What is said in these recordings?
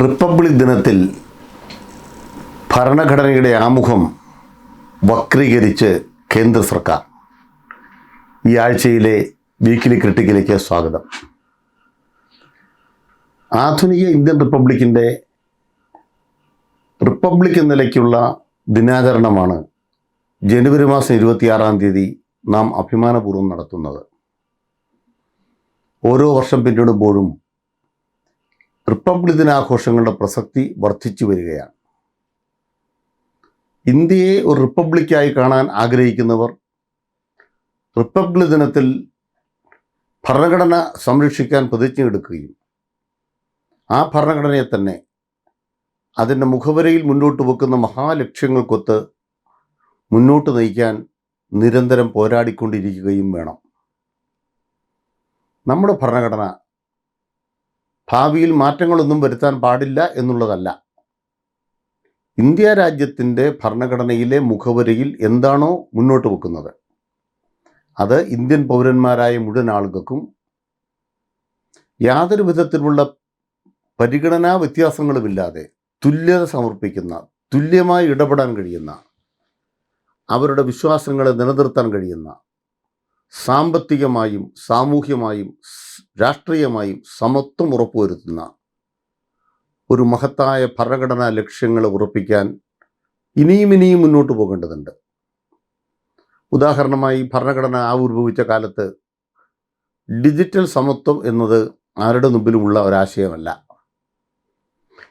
Republic ദിനത്തിൽ ഭരണഘടനയുടെ ആമുഖം വക്രീകരിച്ച് കേന്ദ്ര സർക്കാർ. ഈ ആഴ്ചയിലെ വീക്കിലി ക്രിട്ടിക്കിലേക്ക് സ്വാഗതം. ആധുനിക ഇന്ത്യൻ റിപ്പബ്ലിക്കിന്റെ റിപ്പബ്ലിക് എന്ന നിലയ്ക്കുള്ള ദിനാചരണമാണ് ജനുവരി മാസം ഇരുപത്തിയാറാം തീയതി നാം അഭിമാനപൂർവം നടത്തുന്നത്. ഓരോ വർഷം പിന്നിടുമ്പോഴും റിപ്പബ്ലിക് ദിനാഘോഷങ്ങളുടെ പ്രസക്തി വർദ്ധിച്ചു വരികയാണ്. ഇന്ത്യയെ ഒരു റിപ്പബ്ലിക്കായി കാണാൻ ആഗ്രഹിക്കുന്നവർ റിപ്പബ്ലിക് ദിനത്തിൽ ഭരണഘടന സംരക്ഷിക്കാൻ പ്രതിജ്ഞയെടുക്കുകയും ആ ഭരണഘടനയെ തന്നെ അതിന്റെ മുഖവരയിൽ മുന്നോട്ട് വെക്കുന്ന മഹാലക്ഷ്യങ്ങൾക്കൊത്ത് മുന്നോട്ട് നയിക്കാൻ നിരന്തരം പോരാടിക്കൊണ്ടിരിക്കുകയും വേണം. നമ്മുടെ ഭരണഘടന ഭാവിയിൽ മാറ്റങ്ങളൊന്നും വരുത്താൻ പാടില്ല എന്നുള്ളതല്ല. ഇന്ത്യ രാജ്യത്തിന്റെ ഭരണഘടനയിലെ മുഖവരയിൽ എന്താണോ മുന്നോട്ട് വെക്കുന്നത്. അത് ഇന്ത്യൻ പൗരന്മാരായ മുഴുവൻ ആളുകൾക്കും യാതൊരു വിധത്തിലുള്ള പരിഗണനാ വ്യത്യാസങ്ങളുമില്ലാതെ തുല്യത സമർപ്പിക്കുന്ന തുല്യമായി ഇടപെടാൻ കഴിയുന്ന അവരുടെ വിശ്വാസങ്ങളെ നിലനിർത്താൻ കഴിയുന്ന സാമ്പത്തികമായും സാമൂഹ്യമായും രാഷ്ട്രീയമായും സമത്വം ഉറപ്പുവരുത്തുന്ന ഒരു മഹത്തായ ഭരണഘടനാ ലക്ഷ്യങ്ങൾ ഉറപ്പിക്കാൻ ഇനിയും ഇനിയും മുന്നോട്ട് പോകേണ്ടതുണ്ട്. ഉദാഹരണമായി ഭരണഘടന ആവിർഭവിച്ച കാലത്ത് ഡിജിറ്റൽ സമത്വം എന്നത് ആരുടെ മുമ്പിലുമുള്ള ഒരാശയമല്ല.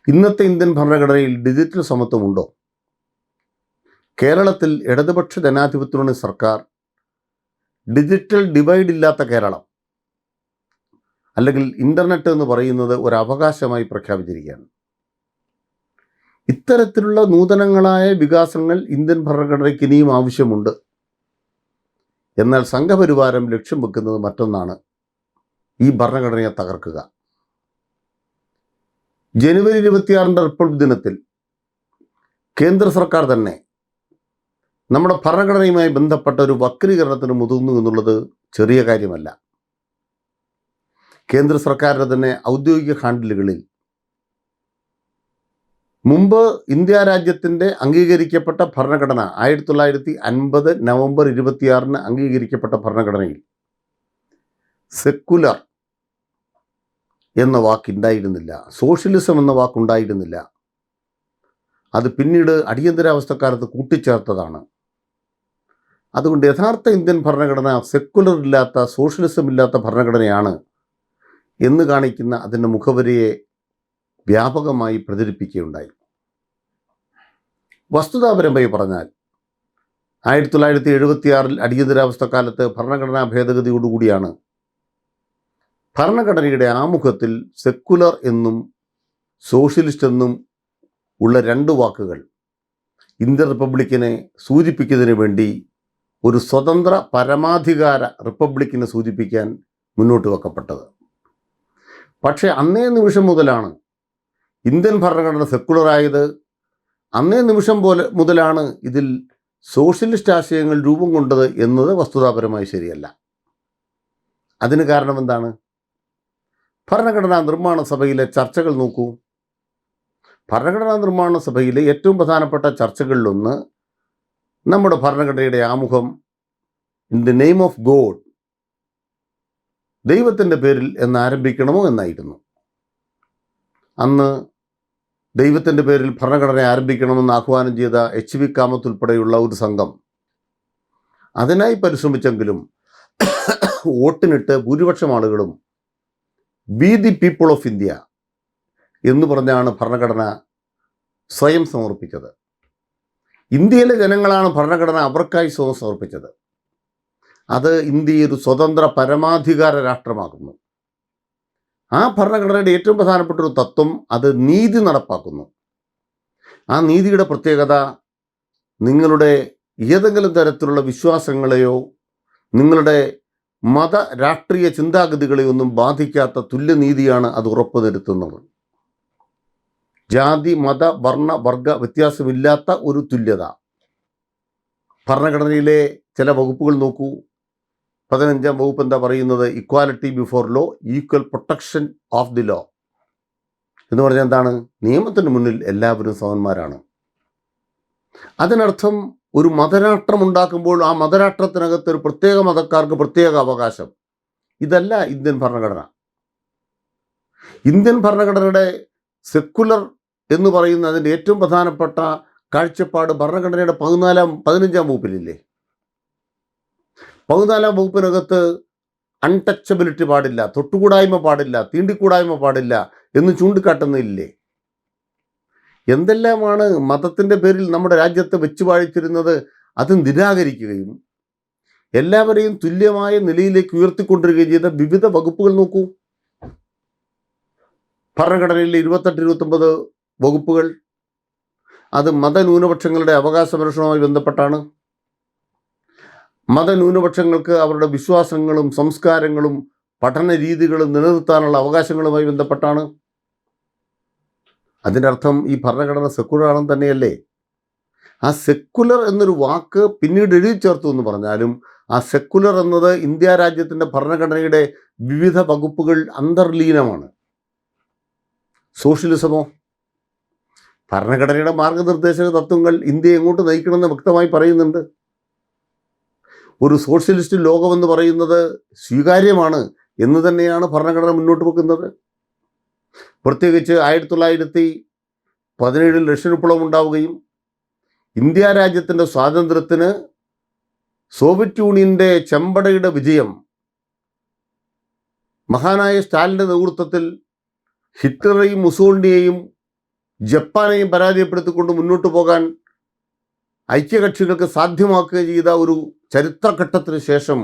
ഇന്നത്തെ ഇന്ത്യൻ ഭരണഘടനയിൽ ഡിജിറ്റൽ സമത്വമുണ്ടോ? കേരളത്തിൽ ഇടതുപക്ഷ ജനാധിപത്യമുള്ള സർക്കാർ ഡിജിറ്റൽ ഡിവൈഡ് ഇല്ലാത്ത കേരളം. അല്ലെങ്കിൽ ഇന്റർനെറ്റ് എന്ന് പറയുന്നത് ഒരു അവകാശമായി പ്രഖ്യാപിച്ചിരിക്കുകയാണ്. ഇത്തരത്തിലുള്ള നൂതനങ്ങളായ വികാസങ്ങൾ ഇന്ത്യൻ ഭരണഘടനയ്ക്ക് ഇനിയും ആവശ്യമുണ്ട്. എന്നാൽ സംഘപരിവാരം ലക്ഷ്യം വെക്കുന്നത് മറ്റൊന്നാണ് ഈ ഭരണഘടനയെ തകർക്കുക. ജനുവരി ഇരുപത്തിയാറിന്റെ റിപ്പബ്ലിക് ദിനത്തിൽ കേന്ദ്ര സർക്കാർ തന്നെ നമ്മുടെ ഭരണഘടനയുമായി ബന്ധപ്പെട്ട ഒരു വക്രീകരണത്തിന് മുതിർന്നു എന്നുള്ളത് ചെറിയ കാര്യമല്ല. കേന്ദ്ര സർക്കാരിന്റെ തന്നെ ഔദ്യോഗിക ഹാൻഡിലുകളിൽ. മുമ്പ് ഇന്ത്യ രാജ്യത്തിന്റെ അംഗീകരിക്കപ്പെട്ട ഭരണഘടന ആയിരത്തി തൊള്ളായിരത്തി അൻപത് നവംബർ ഇരുപത്തിയാറിന് അംഗീകരിക്കപ്പെട്ട ഭരണഘടനയിൽ സെക്കുലർ എന്ന വാക്കുണ്ടായിരുന്നില്ല. സോഷ്യലിസം എന്ന വാക്കുണ്ടായിരുന്നില്ല. അത് പിന്നീട് അടിയന്തരാവസ്ഥക്കാലത്ത് കൂട്ടിച്ചേർത്തതാണ്. അതുകൊണ്ട് യഥാർത്ഥ ഇന്ത്യൻ ഭരണഘടന സെക്കുലർ ഇല്ലാത്ത സോഷ്യലിസം ഇല്ലാത്ത ഭരണഘടനയാണ് എന്ന് കാണിക്കുന്ന അതിന്റെ മുഖവരയെ വ്യാപകമായി പ്രചരിപ്പിക്കുകയുണ്ടായി. വസ്തുതാപരമായി പറഞ്ഞാൽ ആയിരത്തി തൊള്ളായിരത്തി എഴുപത്തിയാറിൽ അടിയന്തരാവസ്ഥ കാലത്ത് ഭരണഘടനാ ഭേദഗതിയോടുകൂടിയാണ് ഭരണഘടനയുടെ ആമുഖത്തിൽ സെക്കുലർ എന്നും സോഷ്യലിസ്റ്റ് എന്നും ഉള്ള രണ്ട് വാക്കുകൾ ഇന്ത്യൻ റിപ്പബ്ലിക്കിനെ സൂചിപ്പിക്കുന്നതിന് വേണ്ടി ഒരു സ്വതന്ത്ര പരമാധികാര റിപ്പബ്ലിക്കിനെ സൂചിപ്പിക്കാൻ മുന്നോട്ട് വെക്കപ്പെട്ടത്. പക്ഷേ അന്നേ നിമിഷം മുതലാണ് ഇന്ത്യൻ ഭരണഘടന സെക്കുലറായത് അന്നേ നിമിഷം പോലെ മുതലാണ് ഇതിൽ സോഷ്യലിസ്റ്റ് ആശയങ്ങൾ രൂപം കൊണ്ടത് എന്നത് വസ്തുതാപരമായി ശരിയല്ല. അതിന് കാരണം എന്താണ്? ഭരണഘടനാ നിർമ്മാണ സഭയിലെ ചർച്ചകൾ നോക്കൂ. ഭരണഘടനാ നിർമ്മാണ സഭയിലെ ഏറ്റവും പ്രധാനപ്പെട്ട ചർച്ചകളിലൊന്ന് നമ്മുടെ ഭരണഘടനയുടെ ആമുഖം in the name of God ദൈവത്തിന്റെ പേരിൽ എന്ന് ആരംഭിക്കണമോ എന്നായിരുന്നു. അന്ന് ദൈവത്തിന്റെ പേരിൽ ഭരണഘടന ആരംഭിക്കണമെന്ന് ആഹ്വാനം ചെയ്ത എച്ച് വി കാമത്ത് ഉൾപ്പെടെയുള്ള ഒരു സംഘം അതിനായി പരിശ്രമിച്ചെങ്കിലും വോട്ടിനിട്ട് ഭൂരിപക്ഷം ആളുകളും be the people of India എന്ന് പറഞ്ഞാണ് ഭരണഘടന സ്വയം സമർപ്പിച്ചത്. ഇന്ത്യയിലെ ജനങ്ങളാണ് ഭരണഘടന അവർക്കായി സ്വയം സമർപ്പിച്ചത്. അത് ഇന്ത്യ ഒരു സ്വതന്ത്ര പരമാധികാര രാഷ്ട്രമാക്കുന്നു. ആ ഭരണഘടനയുടെ ഏറ്റവും പ്രധാനപ്പെട്ട ഒരു തത്വം അത് നീതി നടപ്പാക്കുന്നു. ആ നീതിയുടെ പ്രത്യേകത നിങ്ങളുടെ ഏതെങ്കിലും തരത്തിലുള്ള വിശ്വാസങ്ങളെയോ നിങ്ങളുടെ മത രാഷ്ട്രീയ ചിന്താഗതികളെയോ ഒന്നും ബാധിക്കാത്ത തുല്യനീതിയാണ് അത് ഉറപ്പുവരുത്തുന്നത്. ജാതി മത വർണ വർഗ വ്യത്യാസമില്ലാത്ത ഒരു തുല്യത. ഭരണഘടനയിലെ ചില വകുപ്പുകൾ നോക്കൂ. പതിനഞ്ചാം വകുപ്പ് എന്താ പറയുന്നത്? Equality before law equal protection of the law എന്ന് പറഞ്ഞാൽ എന്താണ്? നിയമത്തിന് മുന്നിൽ എല്ലാവരും സമന്മാരാണ് അതിനർത്ഥം ഒരു മതരാഷ്ട്രം ഉണ്ടാക്കുമ്പോൾ ആ മതരാഷ്ട്രത്തിനകത്ത് ഒരു പ്രത്യേക മതക്കാർക്ക് പ്രത്യേക അവകാശം. ഇതല്ല ഇന്ത്യൻ ഭരണഘടന. ഇന്ത്യൻ ഭരണഘടനയുടെ സെക്കുലർ എന്ന് പറയുന്ന അതിന്റെ ഏറ്റവും പ്രധാനപ്പെട്ട കാഴ്ചപ്പാട് ഭരണഘടനയുടെ പതിനാലാം പതിനഞ്ചാം വകുപ്പിലില്ലേ? പതിനാലാം വകുപ്പിനകത്ത് അൺടച്ചബിലിറ്റി പാടില്ല തൊട്ടുകൂടായ്മ പാടില്ല തീണ്ടിക്കൂടായ്മ പാടില്ല എന്ന് ചൂണ്ടിക്കാട്ടുന്നില്ലേ? എന്തെല്ലാമാണ് മതത്തിന്റെ പേരിൽ നമ്മുടെ രാജ്യത്ത് വെച്ചു വാഴിച്ചിരുന്നത്? അത് നിരാകരിക്കുകയും എല്ലാവരെയും തുല്യമായ നിലയിലേക്ക് ഉയർത്തിക്കൊണ്ടിരിക്കുകയും ചെയ്ത വിവിധ വകുപ്പുകൾ നോക്കൂ. ഭരണഘടനയിലെ ഇരുപത്തെട്ട് ഇരുപത്തൊമ്പത് വകുപ്പുകൾ അത് മതന്യൂനപക്ഷങ്ങളുടെ അവകാശ സംരക്ഷണവുമായി ബന്ധപ്പെട്ടാണ്. മതന്യൂനപക്ഷങ്ങൾക്ക് അവരുടെ വിശ്വാസങ്ങളും സംസ്കാരങ്ങളും പഠന രീതികളും നിലനിർത്താനുള്ള അവകാശങ്ങളുമായി ബന്ധപ്പെട്ടാണ്. അതിന്റെ അർത്ഥം ഈ ഭരണഘടന സെക്കുലർ ആണെന്ന് തന്നെയല്ലേ? ആ സെക്കുലർ എന്നൊരു വാക്ക് പിന്നീട് എഴുതി ചേർത്തു എന്ന് പറഞ്ഞാലും ആ സെക്കുലർ എന്നത് ഇന്ത്യ രാജ്യത്തിന്റെ ഭരണഘടനയുടെ വിവിധ വകുപ്പുകൾ അന്തർലീനമാണ്. സോഷ്യലിസമോ? ഭരണഘടനയുടെ മാർഗനിർദ്ദേശക തത്വങ്ങൾ ഇന്ത്യയെ എങ്ങോട്ട് നയിക്കണമെന്ന് വ്യക്തമായി പറയുന്നുണ്ട്. ഒരു സോഷ്യലിസ്റ്റ് ലോകമെന്ന് പറയുന്നത് സ്വീകാര്യമാണ് എന്ന് തന്നെയാണ് ഭരണഘടന മുന്നോട്ട് വെക്കുന്നത്. പ്രത്യേകിച്ച് ആയിരത്തി തൊള്ളായിരത്തി പതിനേഴിൽ റഷ്യൻ വിപ്ലവം ഉണ്ടാവുകയും ഇന്ത്യ രാജ്യത്തിന്റെ സ്വാതന്ത്ര്യത്തിന് സോവിയറ്റ് യൂണിയന്റെ ചെമ്പടയുടെ വിജയം മഹാനായ സ്റ്റാലിന്റെ നേതൃത്വത്തിൽ ഹിറ്റ്ലറെയും മുസോണ്ടിയെയും ജപ്പാനെയും പരാജയപ്പെടുത്തിക്കൊണ്ട് മുന്നോട്ട് പോകാൻ ഐക്യകക്ഷികൾക്ക് സാധ്യമാക്കുകയും ചെയ്ത ഒരു ചരിത്രഘട്ടത്തിന് ശേഷം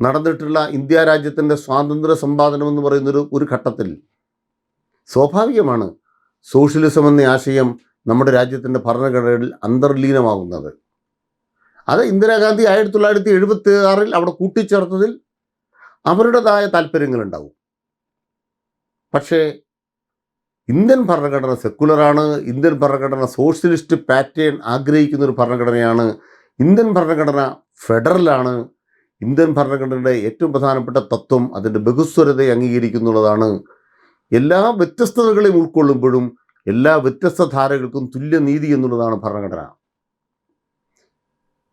നടന്നിട്ടുള്ള ഇന്ത്യ രാജ്യത്തിന്റെ സ്വാതന്ത്ര്യ സമ്പാദനം എന്ന് പറയുന്നൊരു ഒരു ഘട്ടത്തിൽ സ്വാഭാവികമാണ് സോഷ്യലിസം എന്ന ആശയം നമ്മുടെ രാജ്യത്തിന്റെ ഭരണഘടനയിൽ അന്തർലീനമാകുന്നത്. അത് ഇന്ദിരാഗാന്ധി ആയിരത്തി തൊള്ളായിരത്തി എഴുപത്തി ആറിൽ അവിടെ കൂട്ടിച്ചേർത്തതിൽ അവരുടേതായ താല്പര്യങ്ങളുണ്ടാവും. പക്ഷേ ഇന്ത്യൻ ഭരണഘടന സെക്കുലറാണ് ഇന്ത്യൻ ഭരണഘടന സോഷ്യലിസ്റ്റ് പാറ്റേൺ ആഗ്രഹിക്കുന്ന ഒരു ഭരണഘടനയാണ്. ഇന്ത്യൻ ഭരണഘടന ഫെഡറലാണ് ഇന്ത്യൻ ഭരണഘടനയുടെ ഏറ്റവും പ്രധാനപ്പെട്ട തത്വം അതിന്റെ ബഹുസ്വരതയെ അംഗീകരിക്കുന്നുള്ളതാണ്. എല്ലാ വ്യത്യസ്തതകളെയും ഉൾക്കൊള്ളുമ്പോഴും എല്ലാ വ്യത്യസ്ത ധാരകൾക്കും തുല്യനീതി എന്നുള്ളതാണ് ഭരണഘടന.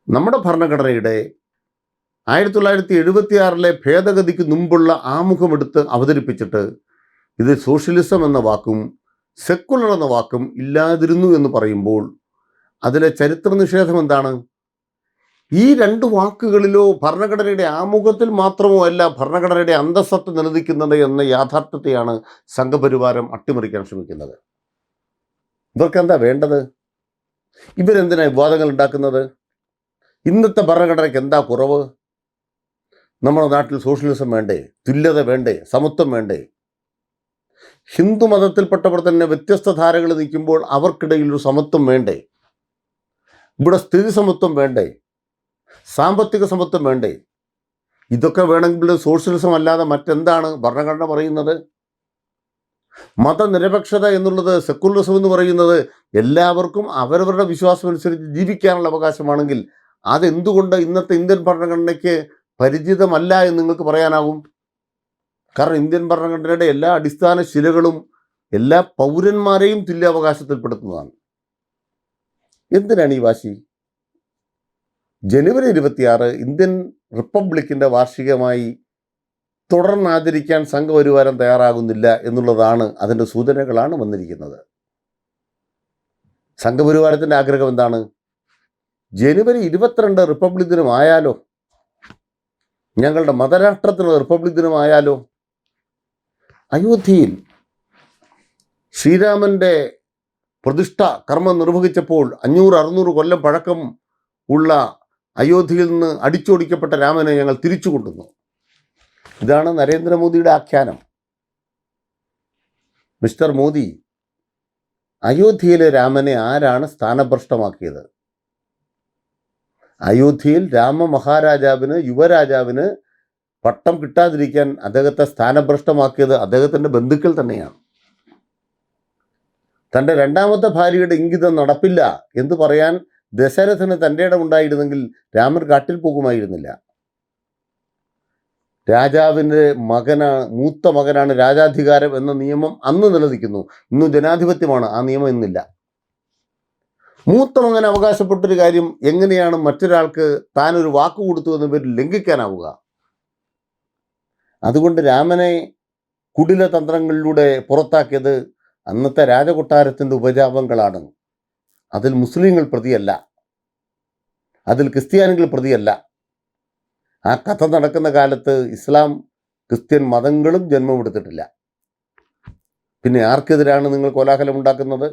നമ്മുടെ ഭരണഘടനയുടെ ആയിരത്തി തൊള്ളായിരത്തി എഴുപത്തിയാറിലെ ഭേദഗതിക്ക് മുമ്പുള്ള ആമുഖമെടുത്ത് അവതരിപ്പിച്ചിട്ട് ഇത് സോഷ്യലിസം എന്ന വാക്കും സെക്കുലർ എന്ന വാക്കും ഇല്ലാതിരുന്നു എന്ന് പറയുമ്പോൾ അതിലെ ചരിത്ര നിഷേധം എന്താണ്? ഈ രണ്ട് വാക്കുകളിലോ ഭരണഘടനയുടെ ആമുഖത്തിൽ മാത്രമോ അല്ല ഭരണഘടനയുടെ അന്തസ്സത്ത് നിലനിൽക്കുന്നത് എന്ന യാഥാർത്ഥ്യത്തെയാണ് സംഘപരിവാരം അട്ടിമറിക്കാൻ ശ്രമിക്കുന്നത്. ഇവർക്ക് എന്താ വേണ്ടത്? ഇവരെന്തിനാ വിവാദങ്ങൾ ഉണ്ടാക്കുന്നത്? ഇന്നത്തെ ഭരണഘടനയ്ക്ക് എന്താ കുറവ്? നമ്മുടെ നാട്ടിൽ സോഷ്യലിസം വേണ്ടേ? തുല്യത വേണ്ടേ? സമത്വം വേണ്ടേ? ഹിന്ദു മതത്തിൽപ്പെട്ടവർ തന്നെ വ്യത്യസ്ത ധാരകൾ നിൽക്കുമ്പോൾ അവർക്കിടയിൽ ഒരു സമത്വം വേണ്ടേ? ഇവിടെ സ്ഥിതി സമത്വം വേണ്ടേ? സാമ്പത്തിക സമത്വം വേണ്ടേ? ഇതൊക്കെ വേണമെങ്കിൽ സോഷ്യലിസം അല്ലാതെ മറ്റെന്താണ് ഭരണഘടന പറയുന്നത്? മതനിരപേക്ഷത എന്നുള്ളത് സെക്കുലറിസം എന്ന് പറയുന്നത് എല്ലാവർക്കും അവരവരുടെ വിശ്വാസം അനുസരിച്ച് ജീവിക്കാനുള്ള അവകാശമാണെങ്കിൽ അതെന്തുകൊണ്ട് ഇന്നത്തെ ഇന്ത്യൻ ഭരണഘടനയ്ക്ക് പരിചിതമല്ല എന്ന് നിങ്ങൾക്ക് പറയാനാവും? കാരണം ഇന്ത്യൻ ഭരണഘടനയുടെ എല്ലാ അടിസ്ഥാന ശിലകളും എല്ലാ പൗരന്മാരെയും തുല്യാവകാശത്തിൽപ്പെടുത്തുന്നതാണ്. എന്തിനാണ് ഈ വാശി? ജനുവരി ഇരുപത്തിയാറ് ഇന്ത്യൻ റിപ്പബ്ലിക്കിന്റെ വാർഷികമായി തുടർന്ന് ആചരിക്കാൻ സംഘപരിവാരം തയ്യാറാകുന്നില്ല എന്നുള്ളതാണ് അതിന്റെ സൂചനകളാണ് വന്നിരിക്കുന്നത്. സംഘപരിവാരത്തിന്റെ ആഗ്രഹം എന്താണ്? ജനുവരി ഇരുപത്തിരണ്ട് റിപ്പബ്ലിക് ദിനമായാലോ? ഞങ്ങളുടെ മതരാഷ്ട്രത്തിന് റിപ്പബ്ലിക് ദിനമായാലോ? അയോധ്യയിൽ ശ്രീരാമന്റെ പ്രതിഷ്ഠ കർമ്മം നിർവഹിച്ചപ്പോൾ അഞ്ഞൂറ് അറുന്നൂറ് കൊല്ലം പഴക്കം ഉള്ള അയോധ്യയിൽ നിന്ന് അടിച്ചോടിക്കപ്പെട്ട രാമനെ ഞങ്ങൾ തിരിച്ചു കൊണ്ടുവന്നു. ഇതാണ് നരേന്ദ്രമോദിയുടെ ആഖ്യാനം. മിസ്റ്റർ മോദി അയോധ്യയിലെ രാമനെ ആരാണ് സ്ഥാനഭ്രഷ്ടമാക്കിയത്? അയോധ്യയിൽ രാമ മഹാരാജാവിന് യുവരാജാവിന് പട്ടം കിട്ടാതിരിക്കാൻ അദ്ദേഹത്തെ സ്ഥാനഭ്രഷ്ടമാക്കിയത് അദ്ദേഹത്തിന്റെ ബന്ധുക്കൾ തന്നെയാണ്. തന്റെ രണ്ടാമത്തെ ഭാര്യയുടെ ഇംഗിതം നടപ്പില്ല എന്ന് പറയാൻ ദശരഥന് തന്റെ ഇടം ഉണ്ടായിരുന്നെങ്കിൽ രാമൻ കാട്ടിൽ പോകുമായിരുന്നില്ല. രാജാവിന്റെ മകനാണ് മൂത്ത മകനാണ് രാജാധികാരം എന്ന നിയമം അന്ന് നിലനിൽക്കുന്നു. ഇന്ന് ജനാധിപത്യമാണ് ആ നിയമം ഇന്നില്ല. മൂത്ത മകൻ അവകാശപ്പെട്ടൊരു കാര്യം എങ്ങനെയാണ് മറ്റൊരാൾക്ക് താനൊരു വാക്ക് കൊടുത്തു എന്ന പേരിൽ ലംഘിക്കാനാവുക? അതുകൊണ്ട് രാമനെ കുടില തന്ത്രങ്ങളിലൂടെ പുറത്താക്കിയത് അന്നത്തെ രാജകൊട്ടാരത്തിന്റെ ഉപജാപങ്ങളാണ്. അതിൽ മുസ്ലിങ്ങൾ പ്രതിയല്ല. അതിൽ ക്രിസ്ത്യാനികൾ പ്രതിയല്ല. ആ കഥ നടക്കുന്ന കാലത്ത് ഇസ്ലാം ക്രിസ്ത്യൻ മതങ്ങളും ജന്മമെടുത്തിട്ടില്ല പിന്നെ ആർക്കെതിരാണ് നിങ്ങൾ കോലാഹലം ഉണ്ടാക്കുന്നത്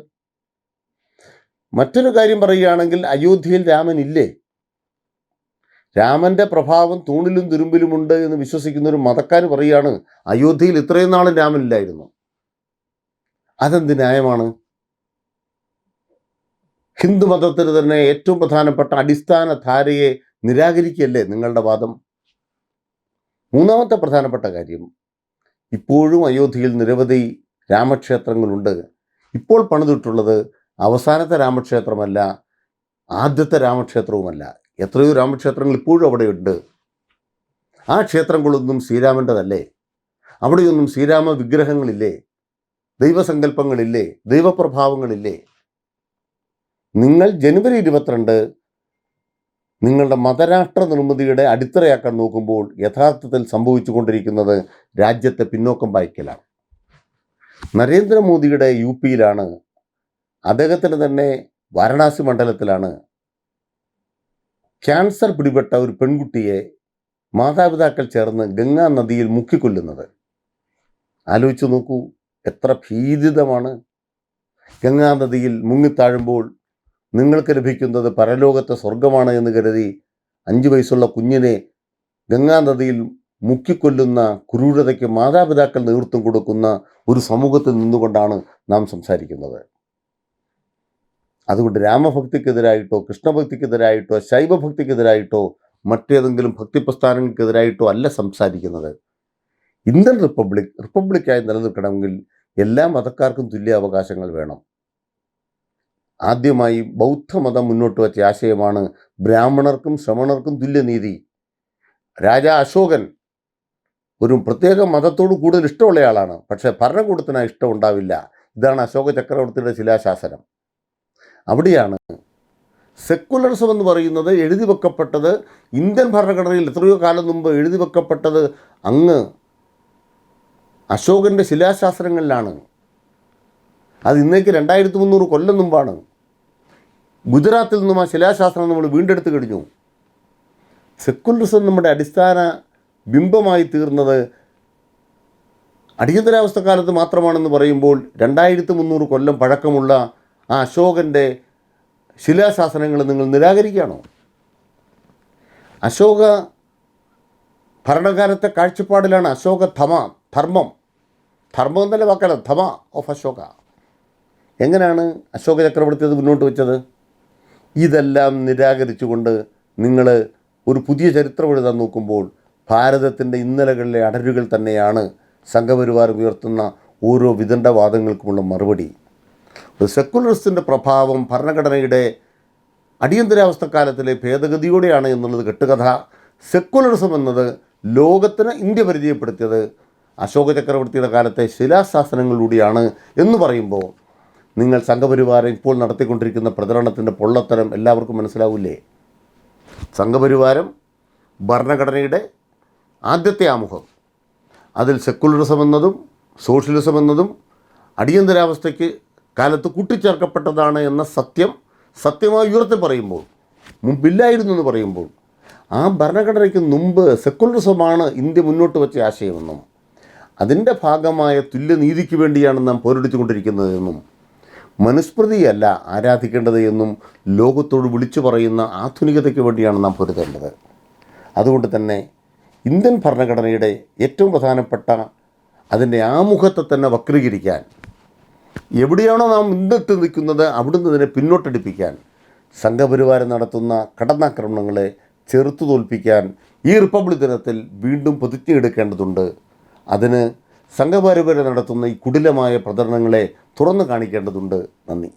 മറ്റൊരു കാര്യം പറയുകയാണെങ്കിൽ അയോധ്യയിൽ രാമൻ ഇല്ലേ രാമന്റെ പ്രഭാവം തൂണിലും തുരുമ്പിലുമുണ്ട് എന്ന് വിശ്വസിക്കുന്ന ഒരു മതക്കാർ പറയുകയാണ് അയോധ്യയിൽ ഇത്രയും നാളും രാമനില്ലായിരുന്നു. അതെന്ത് ന്യായമാണ്? ഹിന്ദു മതത്തിന് തന്നെ ഏറ്റവും പ്രധാനപ്പെട്ട അടിസ്ഥാന ധാരയെ നിരാകരിക്കുകയല്ലേ നിങ്ങളുടെ വാദം? മൂന്നാമത്തെ പ്രധാനപ്പെട്ട കാര്യം ഇപ്പോഴും അയോധ്യയിൽ നിരവധി രാമക്ഷേത്രങ്ങളുണ്ട്. ഇപ്പോൾ പണിതിട്ടുള്ളത് അവസാനത്തെ രാമക്ഷേത്രമല്ല ആദ്യത്തെ രാമക്ഷേത്രവുമല്ല. എത്രയോ രാമക്ഷേത്രങ്ങൾ ഇപ്പോഴും അവിടെയുണ്ട്. ആ ക്ഷേത്രങ്ങളൊന്നും ശ്രീരാമന്റെതല്ലേ? അവിടെയൊന്നും ശ്രീരാമ വിഗ്രഹങ്ങളില്ലേ ദൈവസങ്കല്പങ്ങളില്ലേ? ദൈവപ്രഭാവങ്ങളില്ലേ? നിങ്ങൾ ജനുവരി ഇരുപത്തിരണ്ട് നിങ്ങളുടെ മതരാഷ്ട്ര നിർമ്മിതിയുടെ അടിത്തറയാക്കാൻ നോക്കുമ്പോൾ യഥാർത്ഥത്തിൽ സംഭവിച്ചു കൊണ്ടിരിക്കുന്നത് രാജ്യത്തെ പിന്നോക്കം വായിക്കലാണ് നരേന്ദ്രമോദിയുടെ യു പിയിലാണ്. അദ്ദേഹത്തിന് തന്നെ വാരണാസി മണ്ഡലത്തിലാണ് ക്യാൻസർ പിടിപെട്ട ഒരു പെൺകുട്ടിയെ മാതാപിതാക്കൾ ചേർന്ന് ഗംഗാ നദിയിൽ മുക്കിക്കൊല്ലുന്നത്. ആലോചിച്ച് നോക്കൂ എത്ര ഭീതിതമാണ്. ഗംഗാ നദിയിൽ മുങ്ങിത്താഴുമ്പോൾ നിങ്ങൾക്ക് ലഭിക്കുന്നത് പരലോകത്തെ സ്വർഗമാണ് എന്ന് കരുതി അഞ്ച് വയസ്സുള്ള കുഞ്ഞിനെ ഗംഗാ നദിയിൽ മുക്കിക്കൊല്ലുന്ന ക്രൂരതയ്ക്ക് മാതാപിതാക്കൾ നേതൃത്വം കൊടുക്കുന്ന ഒരു സമൂഹത്തിൽ നിന്നുകൊണ്ടാണ് നാം സംസാരിക്കുന്നത്. അതുകൊണ്ട് രാമഭക്തിക്കെതിരായിട്ടോ കൃഷ്ണഭക്തിക്കെതിരായിട്ടോ ശൈവഭക്തിക്കെതിരായിട്ടോ മറ്റേതെങ്കിലും ഭക്തി പ്രസ്ഥാനങ്ങൾക്കെതിരായിട്ടോ അല്ല സംസാരിക്കുന്നത്. ഇന്ത്യൻ റിപ്പബ്ലിക് റിപ്പബ്ലിക്കായി നിലനിൽക്കണമെങ്കിൽ എല്ലാ മതക്കാർക്കും തുല്യ അവകാശങ്ങൾ വേണം. ആദ്യമായി ബൗദ്ധമതം മുന്നോട്ട് വച്ച ആശയമാണ് ബ്രാഹ്മണർക്കും ശ്രമണർക്കും തുല്യനീതി രാജാ അശോകൻ ഒരു പ്രത്യേക മതത്തോട് കൂടുതൽ ഇഷ്ടമുള്ള ആളാണ് പക്ഷേ ഭരണകൂടത്തിന് ഇഷ്ടം ഉണ്ടാവില്ല ഇതാണ് അശോക ചക്രവർത്തിയുടെ ശിലാശാസനം. അവിടെയാണ് സെക്കുലറിസം എന്ന് പറയുന്നത് എഴുതി വെക്കപ്പെട്ടത് ഇന്ത്യൻ ഭരണഘടനയിൽ എത്രയോ കാലം മുമ്പ് എഴുതി വെക്കപ്പെട്ടത് അങ്ങ് അശോകന്റെ ശിലാശാസ്ത്രങ്ങളിലാണ് അത് ഇന്നേക്ക് രണ്ടായിരത്തി മുന്നൂറ് കൊല്ലം മുമ്പാണ്. ഗുജറാത്തിൽ നിന്നും ആ ശിലാശാസ്ത്രം നമ്മൾ വീണ്ടെടുത്ത് കഴിഞ്ഞു. സെക്കുലറിസം നമ്മുടെ അടിസ്ഥാന ബിംബമായി തീർന്നത് അടിയന്തരാവസ്ഥ കാലത്ത് മാത്രമാണെന്ന് പറയുമ്പോൾ രണ്ടായിരത്തി മുന്നൂറ് കൊല്ലം പഴക്കമുള്ള ആ അശോകന്റെ ശിലാശാസനങ്ങൾ നിങ്ങൾ നിരാകരിക്കുകയാണോ? അശോക ഭരണകാലത്തെ കാഴ്ചപ്പാടിലാണ് അശോക ധമ ധർമ്മം. ധർമ്മം എന്നല്ല വാക്കല്ല ധമ ഓഫ് അശോക. എങ്ങനെയാണ് അശോക ചക്രവർത്തി അത് മുന്നോട്ട് വെച്ചത്? ഇതെല്ലാം നിരാകരിച്ചുകൊണ്ട് നിങ്ങൾ ഒരു പുതിയ ചരിത്രം എഴുതാൻ നോക്കുമ്പോൾ ഭാരതത്തിന്റെ ഇന്നലകളിലെ അടരുകൾ തന്നെയാണ് സംഘപരിവാർ ഉയർത്തുന്ന ഓരോ വിദണ്ഡവാദങ്ങൾക്കുമുള്ള മറുപടി. ഒരു സെക്കുലറിസ്റ്റിന്റെ പ്രഭാവം ഭരണഘടനയുടെ അടിയന്തരാവസ്ഥക്കാലത്തിലെ ഭേദഗതിയോടെയാണ് എന്നുള്ളത് കെട്ടുകഥ. സെക്കുലറിസം എന്നത് ലോകത്തിന് ഇന്ത്യ പരിചയപ്പെടുത്തിയത് അശോക ചക്രവർത്തിയുടെ കാലത്തെ ശിലാശാസനങ്ങളിലൂടെയാണ് എന്ന് പറയുമ്പോൾ നിങ്ങൾ സംഘപരിവാരം ഇപ്പോൾ നടത്തിക്കൊണ്ടിരിക്കുന്ന പ്രചരണത്തിന്റെ പൊള്ളത്തരം എല്ലാവർക്കും മനസ്സിലാവില്ലേ? സംഘപരിവാരം ഭരണഘടനയുടെ ആദ്യത്തെ ആമുഖം. അതിൽ സെക്കുലറിസം എന്നതും സോഷ്യലിസം എന്നതും അടിയന്തരാവസ്ഥയ്ക്ക് കാലത്ത് കൂട്ടിച്ചേർക്കപ്പെട്ടതാണ് എന്ന സത്യം സത്യമായി ഉയർത്തി പറയുമ്പോൾ മുമ്പില്ലായിരുന്നു എന്ന് പറയുമ്പോൾ ആ ഭരണഘടനയ്ക്ക് മുമ്പ് സെക്കുലറിസമാണ് ഇന്ത്യ മുന്നോട്ട് വെച്ച ആശയമെന്നും അതിന്റെ ഭാഗമായ തുല്യനീതിക്ക് വേണ്ടിയാണ് നാം പോരടിച്ചുകൊണ്ടിരിക്കുന്നതെന്നും മനുസ്മൃതിയല്ല ആരാധിക്കേണ്ടത് എന്നും ലോകത്തോട് വിളിച്ചു പറയുന്ന ആധുനികതയ്ക്ക് വേണ്ടിയാണ് നാം പൊരുതേണ്ടത്. അതുകൊണ്ട് തന്നെ ഇന്ത്യൻ ഭരണഘടനയുടെ ഏറ്റവും പ്രധാനപ്പെട്ട അതിന്റെ ആമുഖത്തെ തന്നെ വക്രീകരിക്കാൻ എവിടെയാണോ നാം മുന്നിട്ട് നിൽക്കുന്നത് അവിടുന്ന് ഇതിനെ പിന്നോട്ടടിപ്പിക്കാൻ സംഘപരിവാരം നടത്തുന്ന കടന്നാക്രമണങ്ങളെ ചെറുത്തു തോൽപ്പിക്കാൻ ഈ റിപ്പബ്ലിക് ദിനത്തിൽ വീണ്ടും പ്രതിജ്ഞയെടുക്കേണ്ടതുണ്ട്. അതിന് സംഘപരിവാരം നടത്തുന്ന ഈ കുടിലമായ പ്രചരണങ്ങളെ തുറന്നു കാണിക്കേണ്ടതുണ്ട്. നന്ദി.